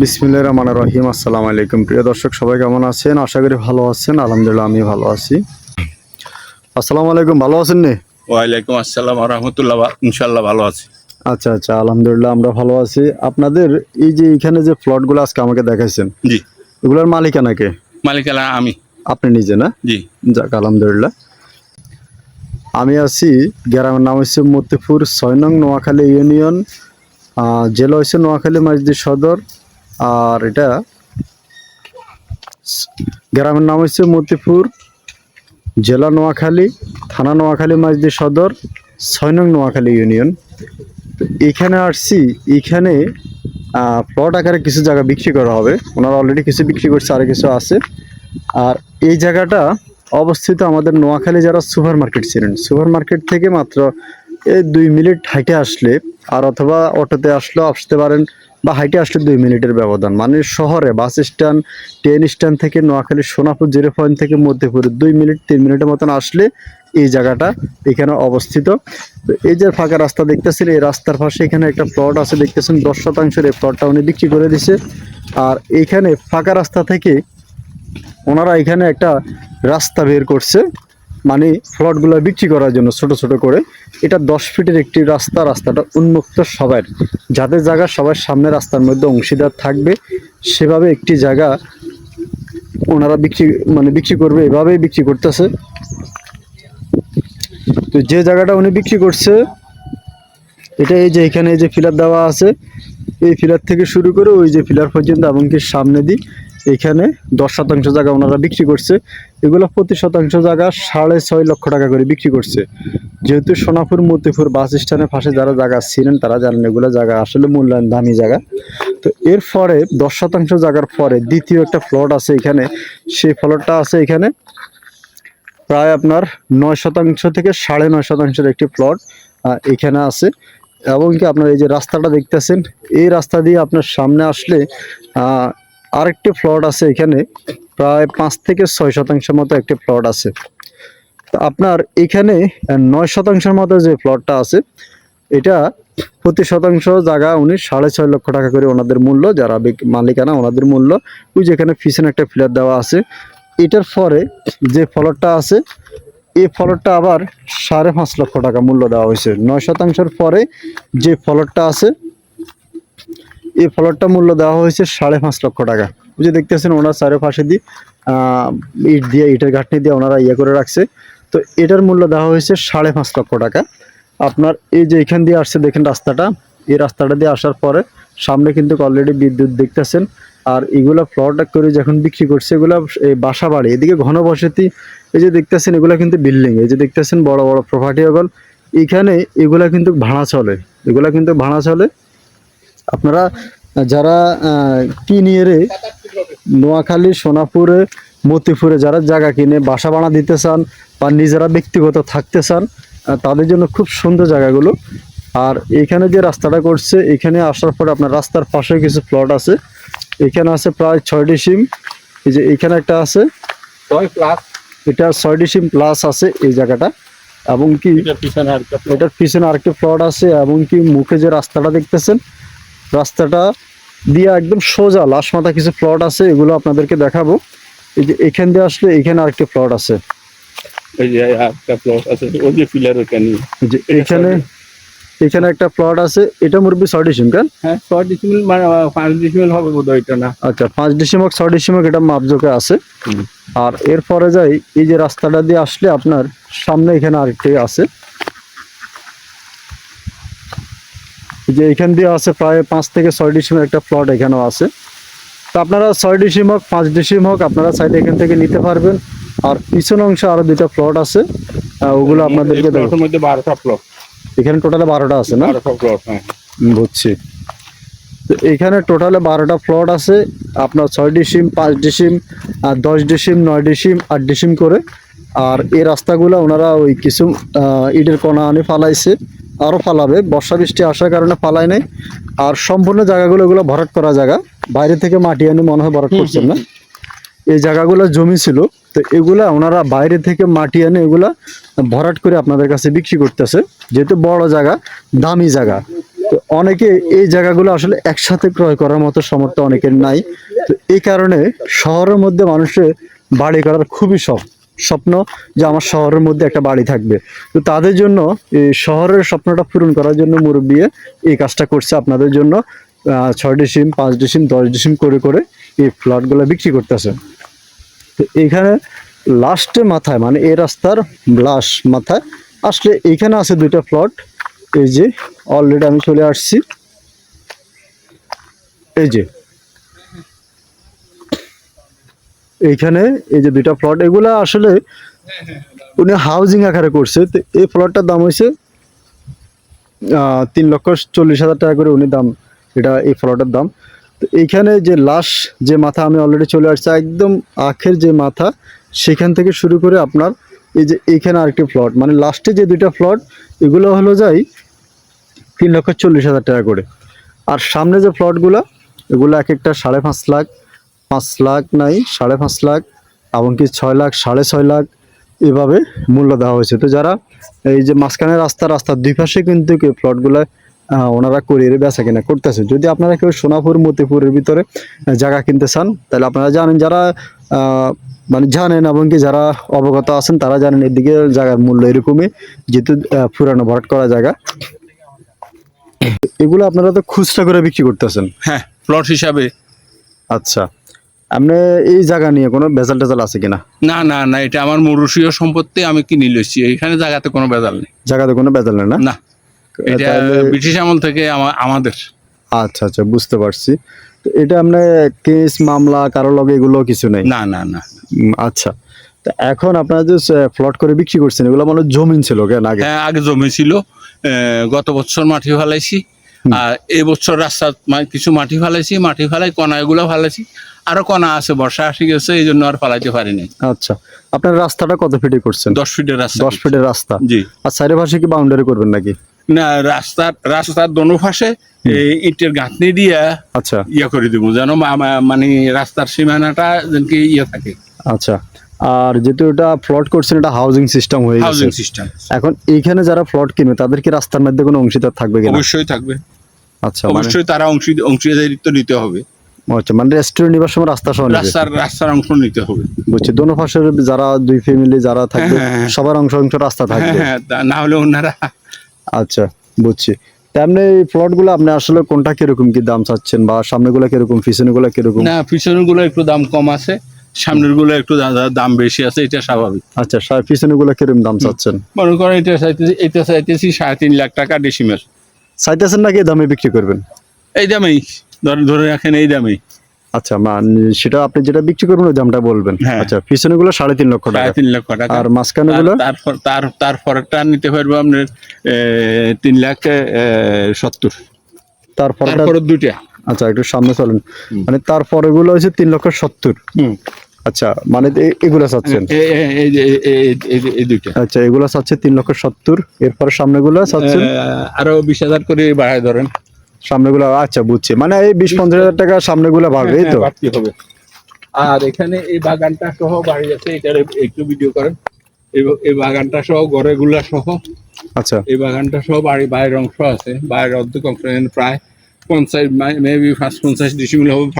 বিসমিল্লাহ রহমান রহিম। আসসালামু আলাইকুম। প্রিয় দর্শক সবাই কেমন আছেন? আশা করি ভালো আছেন। আলহামদুলিল্লাহ আমি ভালো আছি। আসসালামু আলাইকুম ভালো আছেন নি? ওয়ালাইকুম আসসালাম রহমতুল্লাহ ইনশাল্লাহ ভালো আছি। আচ্ছা আচ্ছা আলহামদুলিল্লাহ আমরা ভালো আছি। আপনাদের এই যে এখানে যে প্লটগুলো আজকে আমাকে দেখাইছেন জি। এগুলোর মালিকানাকে মালিকানা আমি। আপনি নিজে না? জি। যাক আলহামদুলিল্লাহ। আমি আছি গ্রামের নাম হচ্ছে মতিপুর ছয় নং নোয়াখালী ইউনিয়ন জেলা হচ্ছে নোয়াখালী মসজিদ সদর, আর এটা গ্রামের নাম হচ্ছে মতিপুর, জেলা নোয়াখালী, থানা নোয়াখালী মসজিদ সদর ছয় নোয়াখালী ইউনিয়ন। এখানে আসছি, এখানে প্লট আকারে কিছু জায়গা বিক্রি করা হবে। ওনারা অলরেডি কিছু বিক্রি করছে, আর কিছু আছে। আর এই জায়গাটা অবস্থিত আমাদের নোয়াখালী যারা সুপার মার্কেট ছিলেন। সুপার মার্কেট থেকে মাত্র এই দুই মিনিট হাইটে আসলে, আর অথবা অটোতে আসলেও আসতে পারেন বা হাইটে আসলে দুই মিনিটের ব্যবধান। মানে শহরে বাস স্ট্যান্ড, ট্রেন স্ট্যান্ড থেকে নোয়াখালী, সোনাপুর জিরো পয়েন্ট থেকে মধ্যপুরে দুই মিনিট, তিন মিনিটের মতন আসলে এই জায়গাটা এখানে অবস্থিত। তো এই যে ফাঁকা রাস্তা দেখতেছেন, এই রাস্তার পাশে এখানে একটা প্লট আছে, দেখতেছেন দশ শতাংশের এই প্লটটা উনি বিক্রি করে দিছে। আর এইখানে ফাঁকা রাস্তা থেকে ওনারা এখানে একটা রাস্তা বের করছে। মানে ফ্লটগুলো বিক্রি করার জন্য ছোট ছোট করে, এটা দশ ফিটের একটি রাস্তা, রাস্তাটা উন্মুক্ত সবার। যাদের জায়গা সবার সামনে রাস্তার মধ্যে অংশীদার থাকবে, সেভাবে একটি জায়গা ওনারা বিক্রি মানে বিক্রি করবে, এভাবেই বিক্রি করতেছে। তো যে জায়গাটা উনি বিক্রি করছে, এটা এই যে এখানে এই যে ফিলার দেওয়া আছে, এই ফিলার থেকে শুরু করে ওই যে ফিলার পর্যন্ত, এমনকি সামনে দিই এখানে দশ শতাংশ জায়গা ওনারা বিক্রি করছে। এগুলো প্রতি শতাংশ জায়গা সাড়ে ছয় লক্ষ টাকা করে বিক্রি করছে। যেহেতু সোনাপুর, মতিপুর বাস স্ট্যান্ডের পাশে যারা জায়গা ছিলেন, তারা জানেন এগুলো জায়গা আসলে মূল্যায়ন দামি জায়গা। তো এর পরে দশ শতাংশ জায়গার পরে দ্বিতীয় একটা ফ্লট আছে এখানে। সেই ফ্লটটা আছে এখানে প্রায় আপনার নয় শতাংশ থেকে সাড়ে নয় শতাংশের একটি প্লট এখানে আছে। এবং কি আপনার এই যে রাস্তাটা দেখতেছেন, এই রাস্তা দিয়ে আপনার সামনে আসলে আরেকটি প্লট আছে এখানে, প্রায় পাঁচ থেকে ছয় শতাংশের মতো একটি প্লট আছে। আপনার এখানে নয় শতাংশের মতো যে প্লটটা আছে, এটা প্রতি শতাংশ জায়গা উনি সাড়ে ছয় লক্ষ টাকা করে ওনাদের মূল্য, যারা মালিকানা ওনাদের মূল্য। ওই যেখানে পিছনে একটা ফিলার দেওয়া আছে। এটার পরে যে ফলটটা আছে, এই ফলটটা আবার সাড়ে পাঁচ লক্ষ টাকা মূল্য দেওয়া হয়েছে। নয় শতাংশের পরে যে ফলটটা আছে এই ফলটটা মূল্য দেওয়া হয়েছে সাড়ে পাঁচ লক্ষ টাকা। ওই যে দেখতেছেন ওনার চারিপাশে দিয়ে ইট দিয়ে, ইটের ঘাটনি দিয়ে ওনারা ইয়ে করে রাখছে। তো এটার মূল্য দেওয়া হয়েছে সাড়ে পাঁচ লক্ষ টাকা। আপনার এই যে এখান দিয়ে আসছে, দেখেন রাস্তাটা। এই রাস্তাটা দিয়ে আসার পরে সামনে কিন্তু অলরেডি বিদ্যুৎ দেখতেছেন। আর এগুলা প্লট করে যখন বিক্রি করছে, এগুলা এই বাসা বাড়ি, এদিকে ঘনবসতি, এই যে দেখতেছেন এগুলা কিন্তু বিল্ডিং এই যে দেখতেছেন বড় বড় প্রপার্টি এগুলো এখানে এগুলা কিন্তু ভাড়া চলে, এগুলা কিন্তু ভাড়া চলে। আপনারা যারা কিনিয়ে নোয়াখালী সোনাপুরে মতিপুরে যারা জায়গা কিনে বাসা ভাড়া দিতে চান বা নিজেরা ব্যক্তিগত থাকতে চান তাদের জন্য খুব সুন্দর জায়গাগুলো। আর এখানে যে রাস্তাটা করছে এখানে আসার পরে আপনার রাস্তার পাশে কিছু প্লট আছে। এখানে আছে প্রায় ছয়টি সিম। এই যে এখানে একটা আছে। এটা ছয়টি সিম প্লাস আছে এই জায়গাটা। এবং কি এটার পিছনে আরেকটি প্লট আছে। এবং কি মুখে যে রাস্তাটা দেখতেছেন রাস্তাটা দিয়ে একদম সোজা লাশ মাথা কিছু প্লট আছে এগুলো আপনাদেরকে দেখাবো। এই যে এখান দিয়ে আসলে এখানে আরেকটি প্লট আছে। এখানে এখানে একটা প্লট আছে এটা মুরব্বী ছয় ডিসিমকাল হ্যাঁ ছয় ডিসিমিল মানে পাঁচ ডিসিমিল হবে বোধ হয় এটা না। আচ্ছা পাঁচ ডিসিমক ছয় ডিসিমক এটা মাপজোকে আছে। আর এরপরে যাই এই যে রাস্তাটা দিয়ে আসলে আপনার সামনে এখানে আরেকটি আছে এই যে এখান দিয়ে আছে প্রায় পাঁচ থেকে ছয় ডিসিমের একটা প্লট এখানেও আছে। তো আপনারা ছয় ডিসিম হোক পাঁচ ডিসিম হোক আপনারা চাইলে এখান থেকে নিতে পারবেন। আর পিছন অংশে আরও দুইটা প্লট আছে। ওগুলো আপনাদেরকে মধ্যে বারোটা প্লট এখানে টোটালে বারোটা আছে না? প্লট হ্যাঁ। বুঝছি। তো এখানে টোটালে বারোটা প্লট আছে। আপনার ছয় ডিসিম পাঁচ ডিসিম আর দশ ডিসিম নয় ডিসিম আট ডিসিম করে। আর এই রাস্তাগুলো ওনারা ওই কিছু ইটের কণা আনে ফালাইছে। আরও ফালাবে। বর্ষা বৃষ্টি আসার কারণে ফালাই নাই। আর সম্পূর্ণ জায়গাগুলো এগুলো ভরাট করা জায়গা। বাইরে থেকে মাটি এনে মনে হয় ভরাট করছেন না। এই জায়গাগুলো জমি ছিল। তো এগুলা ওনারা বাইরে থেকে মাটি এনে এগুলা ভরাট করে আপনাদের কাছে বিক্রি করতেছে। যেহেতু বড় জায়গা দামি জায়গা। তো অনেকে এই জায়গাগুলো আসলে একসাথে ক্রয় করার মতো সামর্থ্য অনেকের নাই। তো এই কারণে শহরের মধ্যে মানুষের বাড়ি করার খুবই শখ। স্বপ্ন যে আমার শহরের মধ্যে একটা বাড়ি থাকবে। তো তাদের জন্য শহরের স্বপ্নটা পূরণ করার জন্য মুরব্বী এই কাজটা করছে আপনাদের জন্য ছয় ডিসিম পাঁচ ডিসিম দশ ডিসিম করে করে এই ফ্ল্যাটগুলো বিক্রি করতেছে। তো এখানে লাস্টে মাথায় মানে এই রাস্তার লাশ মাথায় আসলে এখানে আছে দুইটা প্লট এই যে অলরেডি আমি চলে আসছি। এই যে এইখানে এই যে দুইটা প্লট এগুলা আসলে উনি হাউজিং আকারে করছে। তো এই প্লটটার দাম হয়েছে তিন লক্ষ চল্লিশ হাজার টাকা করে উনি দাম, এটা এই প্লটের দাম। তো এইখানে যে লাশ, যে মাথা, আমি অলরেডি চলে আসছি, একদম আখের যে মাথা, সেখান থেকে শুরু করে আপনার এই যে এইখানে আরেকটি প্লট মানে লাস্টে যে দুইটা প্লট এগুলো হলো যাই তিন লক্ষ চল্লিশ হাজার টাকা করে। আর সামনে যে প্লটগুলো এগুলো এক একটা সাড়ে পাঁচ লাখ পাঁচ লাখ নাই সাড়ে পাঁচ লাখ এমনকি ছয় লাখ সাড়ে ছয় লাখ এভাবে মূল্য দেওয়া হয়েছে। তো যারা এই যে মাঝখানে রাস্তা রাস্তার দুই পাশে কিন্তু প্লটগুলো ওনারা করিয়ে বেচা কিনা করতেছে। যদি আপনারা কেউ সোনাপুর মতিপুরের ভিতরে জায়গা কিনতে চান তাহলে আপনারা জানেন যারা মানে জানেন এবং কি যারা অবগত আছেন তারা জানেন এদিকে জায়গার মূল্য এরকমই যেহেতু পুরানো ভরাট করা জায়গা। এগুলো আপনারা তো খুচরা করে বিক্রি করতেছেন? হ্যাঁ প্লট হিসাবে। আচ্ছা। আপনি এই জায়গা নিয়ে কোনো বেজাল টেজাল আছে কিনা? না না না এটা আমার মরুষীয় সম্পত্তি আমি কিনে লইছি। এখানে জায়গাতে কোনো বেজাল নেই। জায়গাতে কোনো বেজাল নেই না? না। এটা ব্রিটিশ আমল থেকে আমা- আমাদের। আচ্ছা আচ্ছা বুঝতে পারছি। তো এটা আপনার কেস মামলা কারও লগে এগুলো কিছু নেই? না না না। আচ্ছা। তা এখন আপনারা যে ফ্লট করে বিক্রি করছেন এগুলো মানে জমিন ছিল কেন আগে? হ্যাঁ আগে জমি ছিল। গত বছর মাটি ফেলাইছি। আর এই বছর রাস্তা কিছু মাটি ফেলাইছি মাটি ফেলাই কণা এগুলো ফেলাইছি। আরও কণা আছে বর্ষা আসি গেছে এই জন্য আর ফেলাইতে পারিনি আচ্ছা আপনার রাস্তাটা কত ফিটে করছেন? দশ ফিটের রাস্তা দশ ফিটের রাস্তা? জি। আর চারি পাশে কি বাউন্ডারি করবেন নাকি? না রাস্তার রাস্তার দোনো পাশে এই ইটের গাঁথনি দিয়ে আচ্ছা। ইয়ে করে দিব যেন মানে রাস্তার সীমানাটা যেন কি ইয়ে থাকে। আচ্ছা। আর যেহেতু এটা ফ্লট করছেন এটা হাউজিং সিস্টেম হয়ে গেছে। হাউজিং সিস্টেম এখন এইখানে যারা ফ্লট কিনবে তাদের কি রাস্তার মধ্যে কোনো অংশীদার থাকবে কিনা? অবশ্যই থাকবে। আচ্ছা মানে অবশ্যই তারা অংশ অংশীদারিত্ব নিতে হবে। আচ্ছা মানে রেস্টুরেন্ট নিবার সময় রাস্তা সহ রাস্তার রাস্তার অংশ নিতে হবে। বুঝছি দোনো পাশের যারা দুই ফ্যামিলি যারা থাকবে হ্যাঁ, হ্যাঁ। সবার অংশ অংশ রাস্তা হ্যাঁ থাকবে। হ্যাঁ না হলে ওনারা আচ্ছা বুঝছি। তেমনি এই প্লটগুলো আপনি আসলে কোনটা কীরকম কি দাম চাচ্ছেন বা সামনেগুলো কীরকম পিছনেগুলো কীরকম? না পিছনেরগুলো একটু দাম কম আছে। সামনেরগুলো একটু দাম বেশি আছে এটা স্বাভাবিক। আচ্ছা সা- পিছনেগুলো কীরকম দাম চাচ্ছেন? মনে করেন এটা চাইতেছি এটা চাইতেছি সাড়ে তিন লাখ টাকা ডিসিমের চাইতেছেন নাকি দামে বিক্রি করবেন? এই দামেই। ধরে ধরে রাখেন এই দামেই। আচ্ছা মান সেটা আপনি যেটা বিক্রি করবেন ওই দামটা বলবেন। হ্যাঁ। আচ্ছা পিছনেগুলো সাড়ে তিন লক্ষ টাকা। তিন লক্ষ টাকা। আর মাঝখানেগুলো তার- তারপর তার তার পরেরটা নিতে পারব আপনার তিন লাখ সত্তর। তারপরে দুইটা। আচ্ছা একটু সামনে চলেন। মানে তারপরে গুলো হচ্ছে তিন লক্ষ সত্তর। হুম। আচ্ছা মানে এগুলা চাচ্ছেন? এই দুইটা। আচ্ছা এগুলা চাচ্ছে তিন লক্ষ সত্তর। এরপরে সামনেগুলো চাচ্ছেন? আরও বিশ হাজার করে বাড়ায় ধরেন। সামনেগুলো আচ্ছা বুঝছি। মানে এই বিশ পঞ্চাশ হাজার টাকা সামনেগুলো বাড়বে এই তো? হ্যাঁ, হবে। আর এখানে এই বাগানটা সহ বাড়ি আছে এটার একটু ভিডিও করেন। এই- বাগানটা সহ ঘরেগুলা সহ। আচ্ছা। এই বাগানটা সহ বাড়ি বাইরের অংশ আছে। বাইরের অর্ধেক অংশ প্রায় পঞ্চাশ মেবি পাঁচ পঞ্চাশ ডিসিমিল হবে।